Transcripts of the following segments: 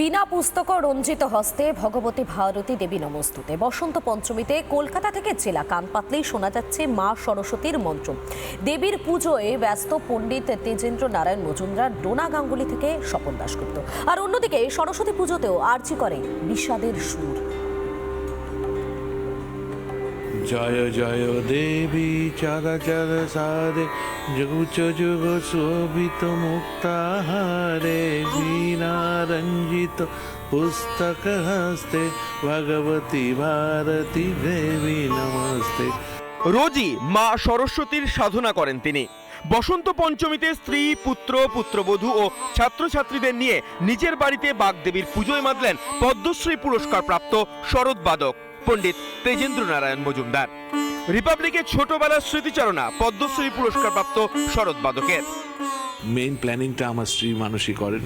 বিনা পুস্তক রঞ্জিত হস্তে ভগবতী ভারতী দেবী নমস্তুতে। বসন্ত পঞ্চমীতে কলকাতা থেকে জেলা কান পাতলেই শোনা যাচ্ছে মা সরস্বতীর মন্ত্র। দেবীর পুজোয় ব্যস্ত পণ্ডিত তেজেন্দ্র নারায়ণ মজুমদার ডোনা গাঙ্গুলি থেকে স্বপন দাশগুপ্ত। আর অন্যদিকে সরস্বতী পুজোতেও আর্জি করে বিষাদের সুর। জয় জয় দেবী চরাচর সারে, যুগ যুগ, শোভিত মুক্তাহারে বীণা রঞ্জিত পুস্তক হস্তে, ভগবতী ভারতী দেবী, নমস্তে। রোজই মা সরস্বতীর সাধনা করেন তিনি। বসন্ত পঞ্চমীতে স্ত্রী, পুত্র, পুত্রবধূ ও ছাত্রছাত্রীদের নিয়ে নিজের বাড়িতে বাগদেবীর পুজোয় মাতলেন পদ্মশ্রী পুরস্কার প্রাপ্ত শরৎ বাদক। পণ্ডিত তেজেন্দ্র নারায়ণ মজুমদার। রিপাবলিকের ছোটবেলার স্মৃতিচারণা পদ্মশ্রী পুরস্কার প্রাপ্ত শরৎ বাদকের। মেইন প্ল্যানিংটা আমার স্ত্রী মানসী করেন।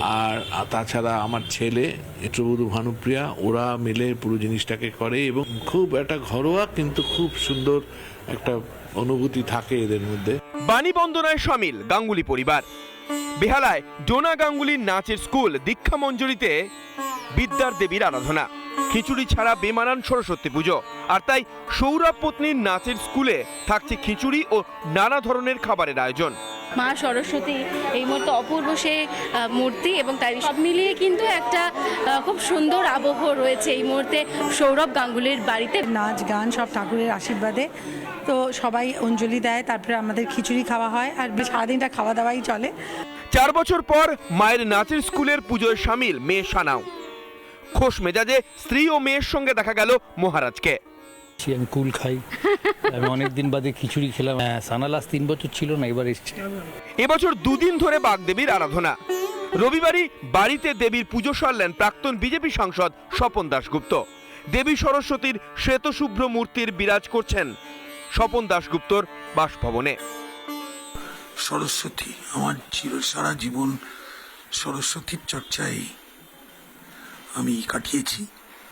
আর তাছাড়া আমার ছেলে নেত্রবধূ ভানুপ্রিয়া ওরা মিলে পুরো জিনিসটাকে করে এবং খুব একটা ঘরোয়া কিন্তু খুব সুন্দর একটা অনুভূতি থাকে এদের মধ্যে। বাণী বন্দনায় সামিল গাঙ্গুলি পরিবার। বেহালায় ডোনা গাঙ্গুলির নাচের স্কুল দীক্ষা মঞ্জুরিতে বিদ্যার দেবীর আরাধনা। খিচুড়ি ছাড়া বেমানান সরস্বতী পুজো। আর তাই সৌরভ পত্নীর নাচের স্কুলে থাকছে খিচুড়ি ও নানা ধরনের খাবারের আয়োজন। মা সরস্বতী এই মুহূর্তে অপূর্ব সে মূর্তি এবং তাই সব মিলিয়ে কিন্তু একটা খুব সুন্দর আবহ রয়েছে এই মুহূর্তে সৌরভ গাঙ্গুলির বাড়িতে। নাচ গান সব ঠাকুরের আশীর্বাদে। তো সবাই অঞ্জলি দেয় তারপরে আমাদের খিচুড়ি খাওয়া হয় আর বেশ সারাদিনটা খাওয়া দাওয়াই চলে। চার বছর পর মায়ের নাচের স্কুলের পুজোয় সামিল মেয়ে সানাও। খোশ মেজাজে স্ত্রী ও মেয়ের সঙ্গে দেখা গেল মহারাজকে। আমি কুল খাই। আমি অনেক দিন বাদে খিচুড়ি খেলাম। হ্যাঁ সানালাস তিন বছর ছিল না এবার এসছে। এবছর দুদিন ধরে বাগদেবীর আরাধনা। রবিবারই বাড়িতে দেবীর পুজো সারলেন প্রাক্তন বিজেপি সাংসদ স্বপন দাশগুপ্ত। দেবী সরস্বতীর শ্বেতশুভ্র মূর্তির বিরাজ করছেন স্বপন দাশগুপ্তর বাসভবনে। সরস্বতী আমার চির সারা জীবন সরস্বতীর চর্চায় আমি কাটিয়েছি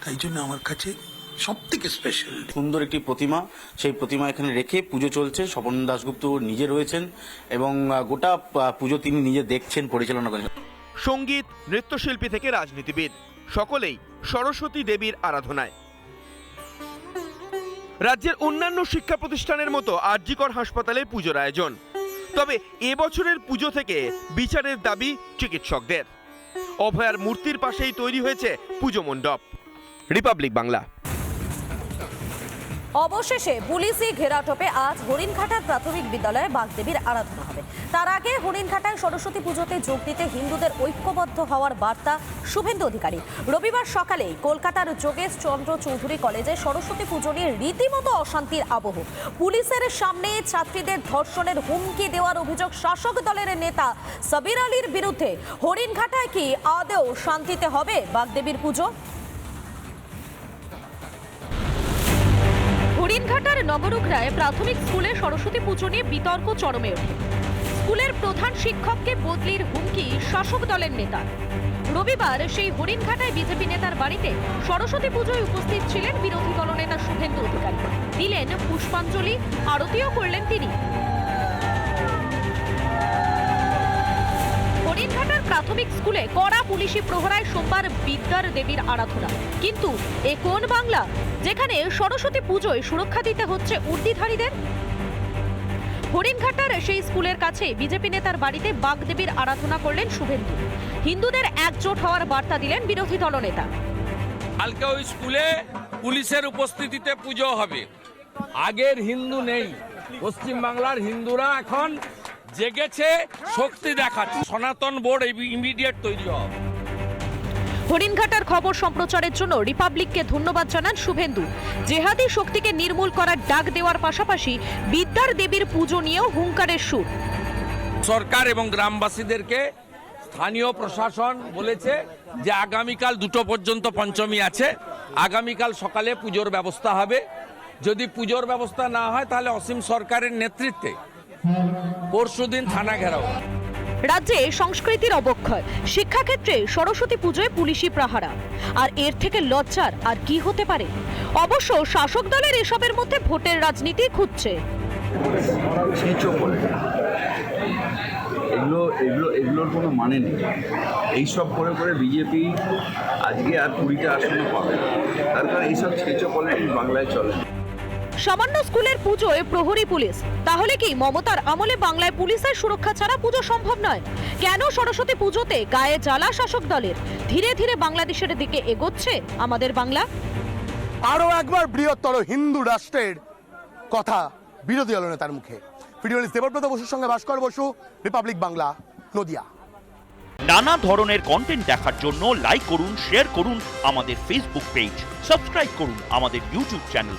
তাই জন্য আমার কাছে সব থেকে স্পেশাল সুন্দর একটি প্রতিমা সেই প্রতিমা এখানে রেখে পুজো চলছে। স্বপন দাশগুপ্ত নিজে রয়েছেন এবং গোটা পুজো তিনি নিজে দেখছেন পরিচালনা করেন। সংগীত নৃত্যশিল্পী থেকে রাজনীতিবিদ। সকলেই সরস্বতী দেবীর আরাধনায়। রাজ্যের অন্যান্য শিক্ষা প্রতিষ্ঠানের মতো আরজিকর হাসপাতালে পুজোর আয়োজন। তবে এবছরের পুজো থেকে বিচারের দাবি চিকিৎসকদের। অভয়ার মূর্তির পাশেই তৈরি হয়েছে পুজো মণ্ডপ। রিপাবলিক বাংলা। অবশেষে পুলিশি ঘেরাটোপে আজ হরিণঘাটার প্রাথমিক বিদ্যালয়ে বাগদেবীর আরাধনা হবে। তার আগে হরিণঘাটায় সরস্বতী পুজোতে যোগ দিতে হিন্দুদের ঐক্যবদ্ধ হওয়ার বার্তা শুভেন্দু অধিকারী। রবিবার সকালে কলকাতার যোগেশ চন্দ্র চৌধুরী কলেজে সরস্বতী পুজো নিয়ে রীতিমতো অশান্তির আবহ। পুলিশের সামনে ছাত্রীদের ধর্ষণের হুমকি দেওয়ার অভিযোগ শাসক দলের নেতা সাবির আলীর বিরুদ্ধে। হরিণঘাটায় কি আদৌ শান্তিতে হবে বাগদেবীর পুজো? হরিণঘাটার নগরুখরায় প্রাথমিক স্কুলে সরস্বতী পুজো নিয়ে বিতর্ক চরমে ওঠে। স্কুলের প্রধান শিক্ষককে বদলির হুমকি শাসক দলের নেতা। রবিবার সেই হরিণঘাটায় বিজেপি নেতার বাড়িতে সরস্বতী পুজোয় উপস্থিত ছিলেন বিরোধী দলনেতা শুভেন্দু অধিকারী। দিলেন পুষ্পাঞ্জলি, আরতিও করলেন তিনি। প্রাথমিক স্কুলে কড়া পুলিশি প্রহরায় সোমবার বিদ্যার দেবীর আরাধনা। কিন্তু এ কোন বাংলা? যেখানে সরস্বতী পুজোয় সুরক্ষা দিতে হচ্ছে উর্দিধারীদের? হরিণঘাটার সেই স্কুলের কাছে বিজেপি নেতার বাড়িতে বাগদেবীর আরাধনা করলেন শুভেন্দু। হিন্দুদের একজোট হওয়ার বার্তা দিলেন বিরোধী দলনেতা। কালকে ওই স্কুলে পুলিশের উপস্থিতিতে পুজো হবে। আগের হিন্দু নেই। পশ্চিম বাংলার হিন্দুরা এখন জেগেছে শক্তি দেখাচ্ছে। সনাতন বোর্ড ইমিডিয়েট তৈরি হবে। হরিণঘাটার খবর সম্প্রচারের জন্য রিপাবলিককে ধন্যবাদ জানান শুভেন্দু। জেহাদি শক্তিকে নির্মূল করার ডাক দেওয়ার পাশাপাশি বিদ্যার দেবীর পুজো নিয়েও হুঙ্কারের সুর। সরকার এবং গ্রামবাসীদেরকে স্থানীয় প্রশাসন বলেছে যে আগামীকাল দুটো পর্যন্ত পঞ্চমী আছে। আগামীকাল সকালে পুজোর ব্যবস্থা হবে। যদি পুজোর ব্যবস্থা না হয় তাহলে অসীম সরকারের নেতৃত্বে পরশুদিন থানা ঘেরাও। রাজ্যে সংস্কৃতির অবক্ষয়। শিক্ষাক্ষেত্রে সরস্বতী পুজোয় পুলিশি প্রহারা। আর এর থেকে লজ্জার আর কি হতে পারে? অবশ্য শাসক দলের এসবের মধ্যে ভোটের রাজনীতি খুঁজছে এগুলো এগুলো এগুলোর কোনো মানে নেই। এইসব করে করে বিজেপি আজকে আর কুড়িটা আসনে পাবে তার কারণ এইসব ছেচো পলিটিক্স বাংলায় চলে না। সামান্য স্কুলের পুজোয় প্রহরী পুলিশ। তাহলে কি মমতার আমলে বাংলায় পুলিশের সুরক্ষা ছাড়া পুজো সম্ভব নয়? কেন সরস্বতী পুজোতে গায়ে জ্বালা শাসক দলের? ধীরে ধীরে বাংলাদেশের দিকে এগোচ্ছে আমাদের বাংলা। আরও একবার বৃহত্তর হিন্দু রাষ্ট্রের কথা বিরোধী দল নেতার মুখে। ভিডিও দেবব্রত বসুর সঙ্গে ভাস্কর বসু রিপাবলিক বাংলা নদিয়া। নানা ধরনের কন্টেন্ট দেখার জন্য লাইক করুন শেয়ার করুন আমাদের ফেসবুক পেজ সাবস্ক্রাইব করুন আমাদের ইউটিউব চ্যানেল